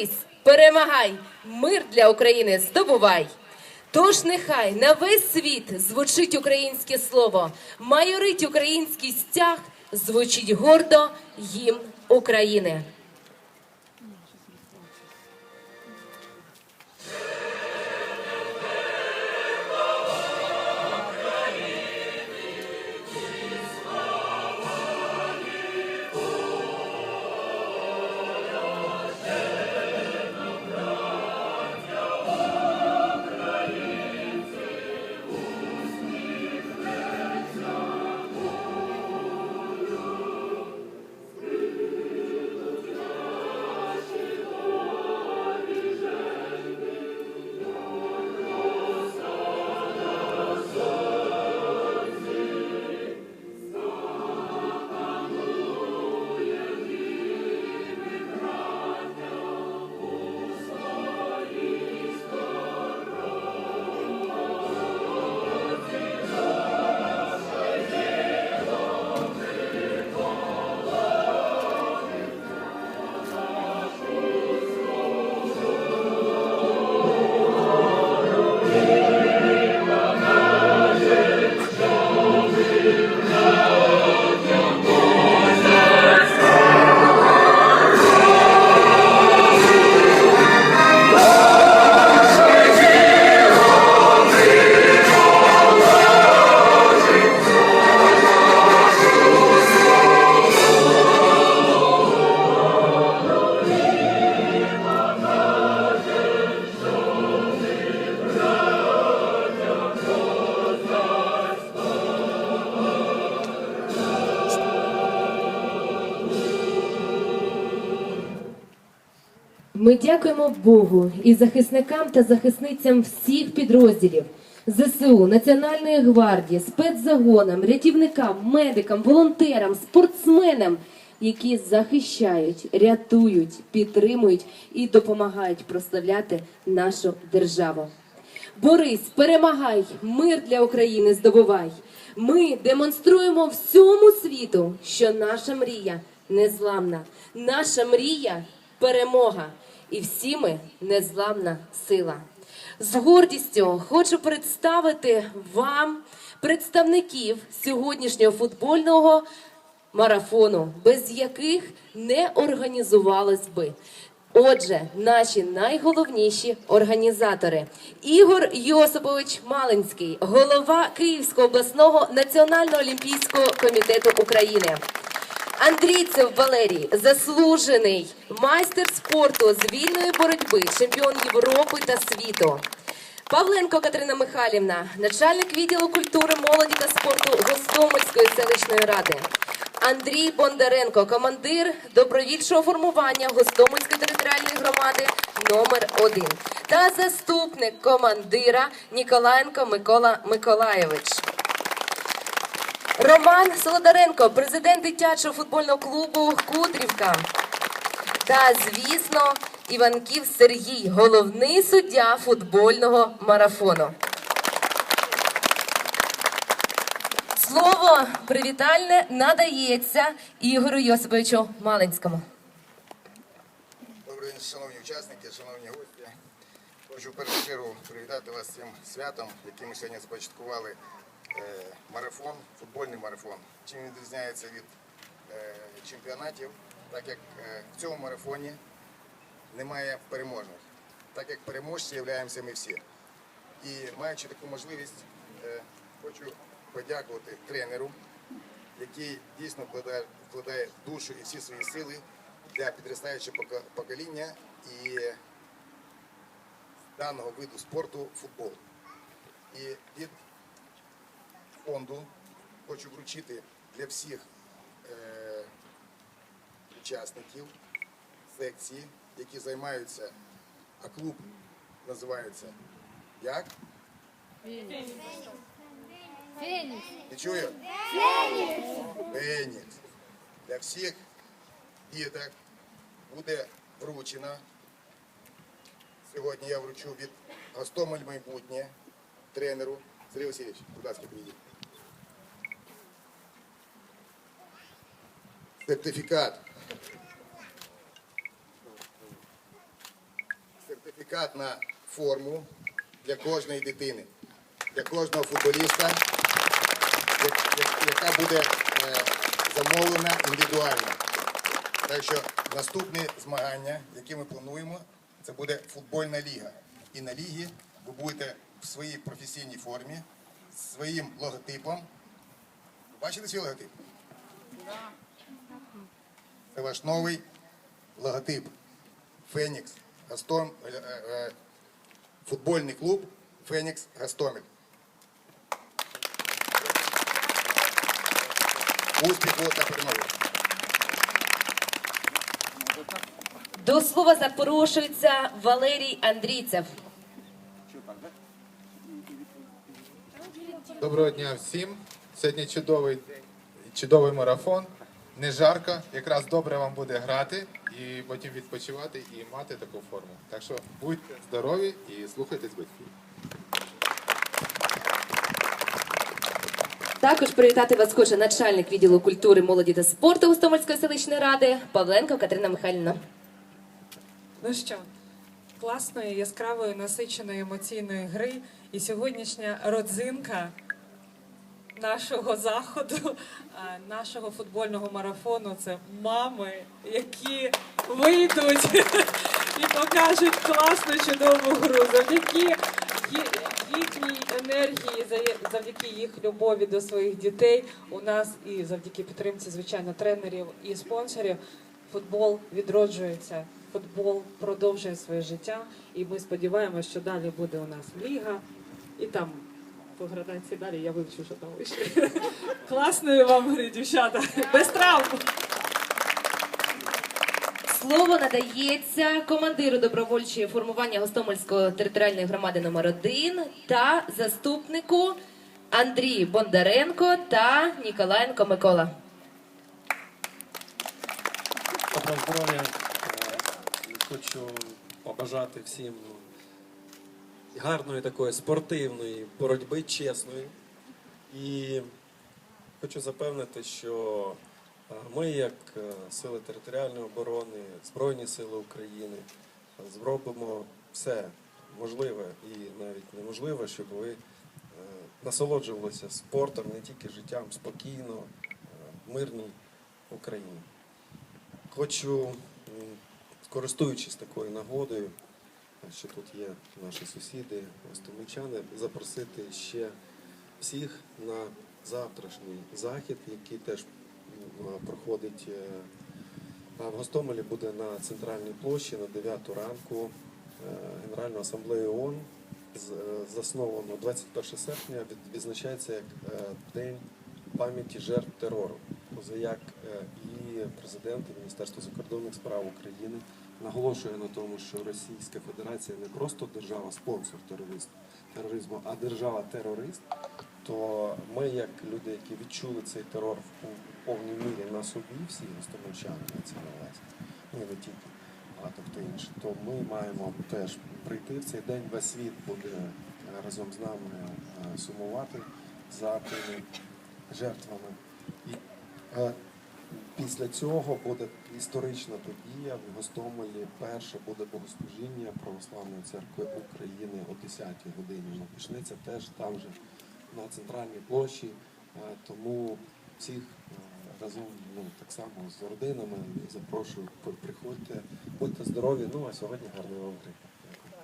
Борись, перемагай, мир для України здобувай. Тож нехай на весь світ звучить українське слово, майорить український стяг, звучить гордо гімн України. Дякуємо Богу і захисникам та захисницям всіх підрозділів ЗСУ, Національної гвардії, спецзагонам, рятівникам, медикам, волонтерам, спортсменам, які захищають, рятують, підтримують і допомагають прославляти нашу державу. Борись, перемагай, мир для України здобувай. Ми демонструємо всьому світу, що наша мрія незламна, наша мрія перемога. І всі ми незламна сила. З гордістю хочу представити вам представників сьогоднішнього футбольного марафону, без яких не організувалось би. Отже, наші найголовніші організатори Ігор Йосипович Малинський, голова Київського обласного національного олімпійського комітету України. Андрійцев Валерій, заслужений майстер спорту з вільної боротьби, чемпіон Європи та світу. Павленко Катерина Михайлівна, начальник відділу культури, молоді та спорту Гостомельської селищної ради. Андрій Бондаренко, командир добровільчого формування Гостомельської територіальної громади номер 1 та заступник командира Ніколаєнко Микола Миколаєвич. Роман Солодаренко, президент дитячого футбольного клубу Кудрівка. Та, звісно, Іванків Сергій, головний суддя футбольного марафону. Слово привітальне надається Ігорю Йосиповичу Малинському. Добрий день, шановні учасники, шановні гості. Хочу першу чергу привітати вас з цим святом, яким ми сьогодні започаткували марафон, футбольний марафон. Чим він відрізняється від е, чемпіонатів, так як е, в цьому марафоні немає переможних, так як переможці являємося ми всі. І маючи таку можливість, е, хочу подякувати тренеру, який дійсно вкладає, вкладає душу і всі свої сили для підростаючого покоління і даного виду спорту футбол. І від фонду хочу вручити для всіх е, учасників секції, які займаються, а клуб називається як? Фенікс. Не чую? Фенікс. Для всіх діток буде вручено. Сьогодні я вручу від Гостомель майбутнє тренеру. Сергій Васильович, будь ласка, підійдіть. Сертифікат. сертифікат на форму для кожної дитини, для кожного футболіста, яка буде е, замовлена індивідуально. Так що наступне змагання, яке ми плануємо, це буде футбольна ліга. І на лігі ви будете в своїй професійній формі, з своїм логотипом. Бачили свій логотип? Це ваш новий логотип. Фенікс Гастом, е, е, е, футбольний клуб Фенікс Гастомель. Успіху та перемоги! До слова запрошується Валерій Андрійцев. Доброго дня всім. Сьогодні чудовий, чудовий марафон. Не жарко, якраз добре вам буде грати і потім відпочивати і мати таку форму. Так що будьте здорові і слухайтесь батьків. Також привітати вас хоче начальник відділу культури, молоді та спорту Гостомельської селищної ради Павленко Катерина Михайлівна. Ну що, класної, яскравої, насиченої емоційної гри і сьогоднішня родзинка нашого заходу, нашого футбольного марафону це мами, які вийдуть і покажуть класну чудову гру. Завдяки їхній енергії, за- завдяки їх любові до своїх дітей, у нас і завдяки підтримці, звичайно, тренерів і спонсорів, футбол відроджується. Футбол продовжує своє життя, і ми сподіваємося, що далі буде у нас ліга, і там по градації далі я вивчу, що там вище. Класної вам гри, дівчата, без травм. Слово надається командиру добровольчої формування Гостомельської територіальної громади номер 1 та заступнику Андрій Бондаренко та Ніколаєнко Микола. Доброго здоров'я. Е, Хочу побажати всім гарної такої спортивної боротьби, чесної. І хочу запевнити, що е, ми, як е, Сили територіальної оборони, Збройні Сили України, е, зробимо все можливе і навіть неможливе, щоб ви насолоджувалися спортом, не тільки життям спокійно, в мирній Україні. Хочу, користуючись такою нагодою, що тут є наші сусіди, остомичани, запросити ще всіх на завтрашній захід, який теж проходить е, в Гостомелі буде на центральній площі на 9 ранку е, Генеральну асамблею ООН. Е, Засновано 21 серпня від- відзначається як е, День пам'яті жертв терору. Позаяк е, і президент і Міністерство закордонних справ України наголошує на тому, що Російська Федерація не просто держава-спонсор тероризму, а держава-терорист. То ми, як люди, які відчули цей терор в повній мірі на собі, всі гостомельчани на це на увазі, ну не тільки, а тобто інше, то ми маємо теж прийти в цей день. Весь світ буде е, разом з нами е, сумувати за тими жертвами. Е, після цього буде історична подія в Гостомелі. Перше буде богослужіння Православної церкви України о 10-й годині. Ну, почнеться теж там же на центральній площі. Е, Тому всіх е, разом ну, так само з родинами запрошую, приходьте, будьте здорові. Ну а сьогодні гарної вам гри. Дякую.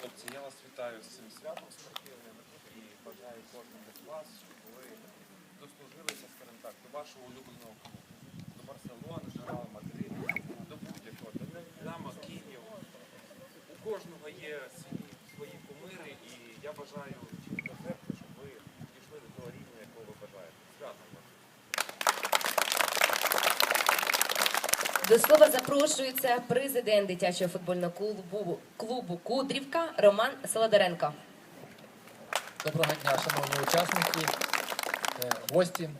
Хлопці, я вас вітаю з цим святом спортивним і бажаю кожному з вас, щоб ви дослужилися, скажімо так, до вашого улюбленого клубу, до Барселони, Реал Мадрид, до будь-якого, до Динамо, Київ. У кожного є свої, кумири, і я бажаю чим серця, щоб ви дійшли до того рівня, якого ви бажаєте. Святом вас! До слова запрошується президент дитячого футбольного клубу, клубу Кудрівка Роман Солодаренко. Доброго дня, шановні учасники, е, гості.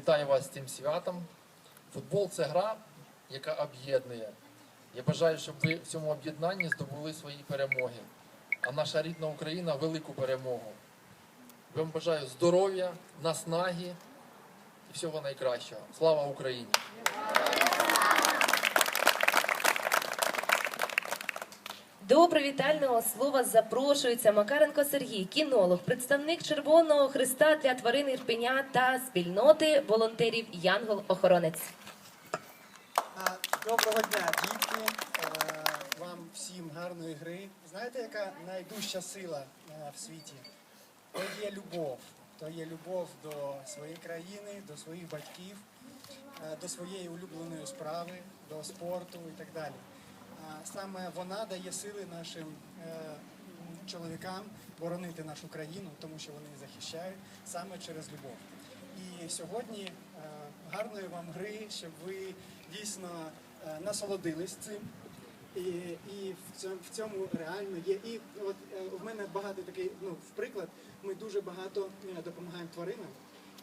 Вітаю вас з цим святом. Футбол це гра, яка об'єднує. Я бажаю, щоб ви в цьому об'єднанні здобули свої перемоги. А наша рідна Україна велику перемогу. Вам бажаю здоров'я, наснаги і всього найкращого. Слава Україні! До привітального слова запрошується Макаренко Сергій, кінолог, представник Червоного Христа для тварин Ірпеня та спільноти волонтерів Янгол-Охоронець. Доброго дня, дітки. Е, Вам всім гарної гри. Знаєте, яка найдужча сила е, в світі? То є любов. То є любов до своєї країни, до своїх батьків, е, до своєї улюбленої справи, до спорту і так далі. Саме вона дає сили нашим е, чоловікам боронити нашу країну, тому що вони захищають саме через любов. І сьогодні е, гарної вам гри, щоб ви дійсно е, насолодились цим. І, і в цьому, реально є. І от в мене багато такий, ну, в приклад, ми дуже багато допомагаємо тваринам.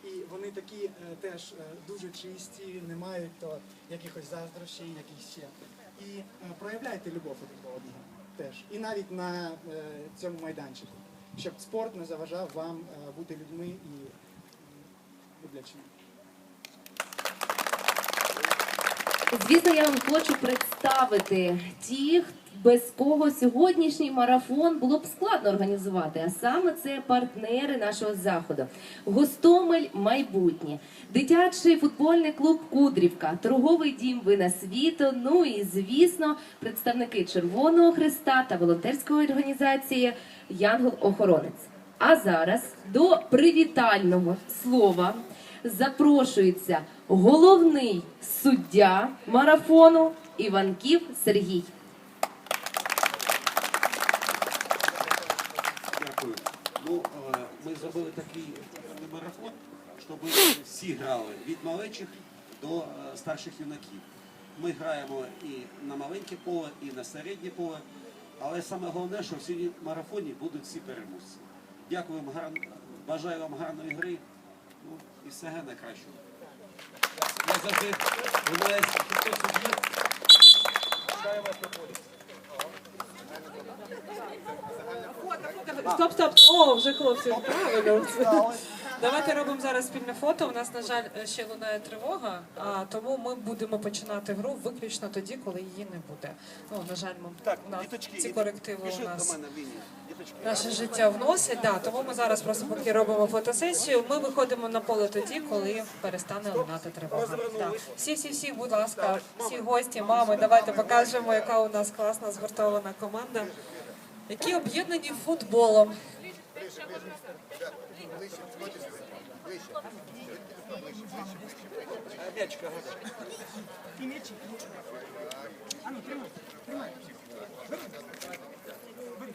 І вони такі теж дуже чисті, не мають то якихось заздрощів, якісь ще. І е, проявляйте любов один до одного теж. І навіть на е, цьому майданчику, щоб спорт не заважав вам е, бути людьми і люблячими. Звісно, я вам хочу представити тих, без кого сьогоднішній марафон було б складно організувати. А саме це партнери нашого заходу. Гостомель майбутнє, дитячий футбольний клуб Кудрівка, торговий дім Вина світу. Ну і звісно, представники Червоного Христа та волонтерської організації Янгол-Охоронець. А зараз до привітального слова запрошується головний суддя марафону Іванків Сергій. Дякую. Ну, е, ми зробили такий марафон, щоб всі грали від малечих до е, старших юнаків. Ми граємо і на маленьке поле, і на середнє поле. Але саме головне, що в цій марафоні будуть всі переможці. Дякую вам, бажаю вам гарної гри. Ну, і всього найкращого. Стоп, стоп. О, вже хлопці, правильно. Давайте робимо зараз спільне фото. У нас, на жаль, ще лунає тривога, а тому ми будемо починати гру виключно тоді, коли її не буде. Ну, на жаль, ми Так, у нас діточки, ці корективи у біжіть до нас. мене в лінію наше життя вносить. Да, тому ми зараз просто поки робимо фотосесію. Ми виходимо на поле тоді, коли перестане лунати тривога. Да. Всі, всі, всі, будь ласка, всі гості, мами, давайте покажемо, яка у нас класна згуртована команда, які об'єднані футболом. Мячка. І м'ячик. Ану, тримай, тримай. Бери, бери,